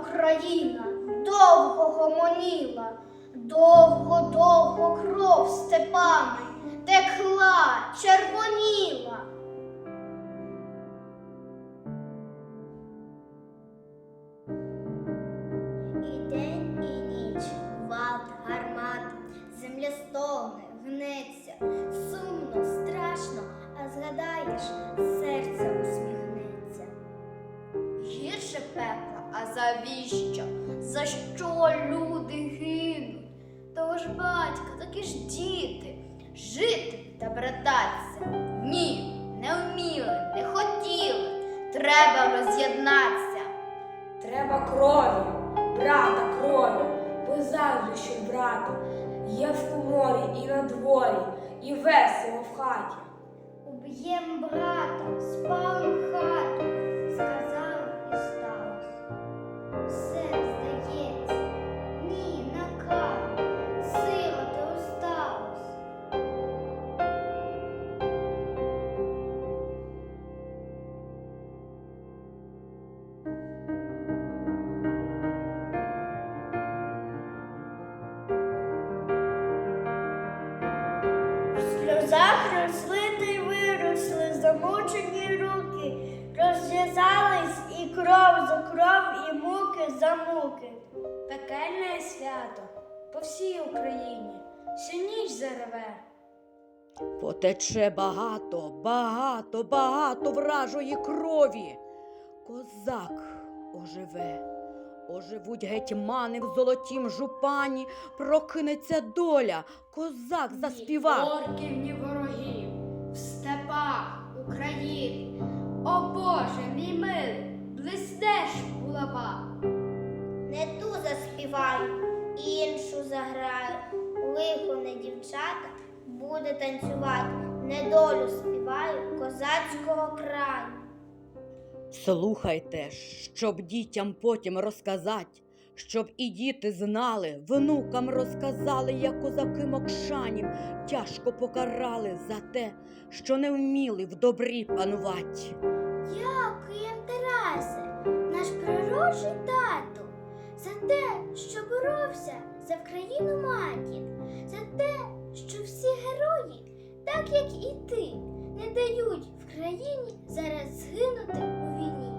Україна довго гомоніла, довго-довго кров степами текла, червоніла. І день, і ніч, гвалт, гармат, земля стогне, гнеться, сумно, страшно, а згадаєш, завіщо? За що люди гинуть? Того ж батька, такі ж діти, жити та брататися. Ні, не вміли, не хотіли, треба роз'єднатися. Треба крові, брата крові, бо завжди що брату. Є в коморі і на дворі, і весело в хаті. Уб'єм брата, спалим хату, замучені руки, розв'язались і кров за кров, і муки за муки. Пекельне свято по всій Україні, всю ніч зареве. Потече багато, багато, багато вражої крові. Козак оживе, оживуть гетьмани в золотім жупані, прокинеться доля, козак заспівав. Орків, ні блистеш. Не ту заспіваю, іншу заграю. Лихо не дівчата буде танцювати. Недолю співаю козацького краю. Слухайте, щоб дітям потім розказать, щоб і діти знали, внукам розказали, як козаки Мокшанів тяжко покарали за те, що не вміли в добрі панувати. Наш пророчий тату, за те, що боровся за Вкраїну матір, за те, що всі герої, так як і ти, не дають в країні зараз згинути у війні.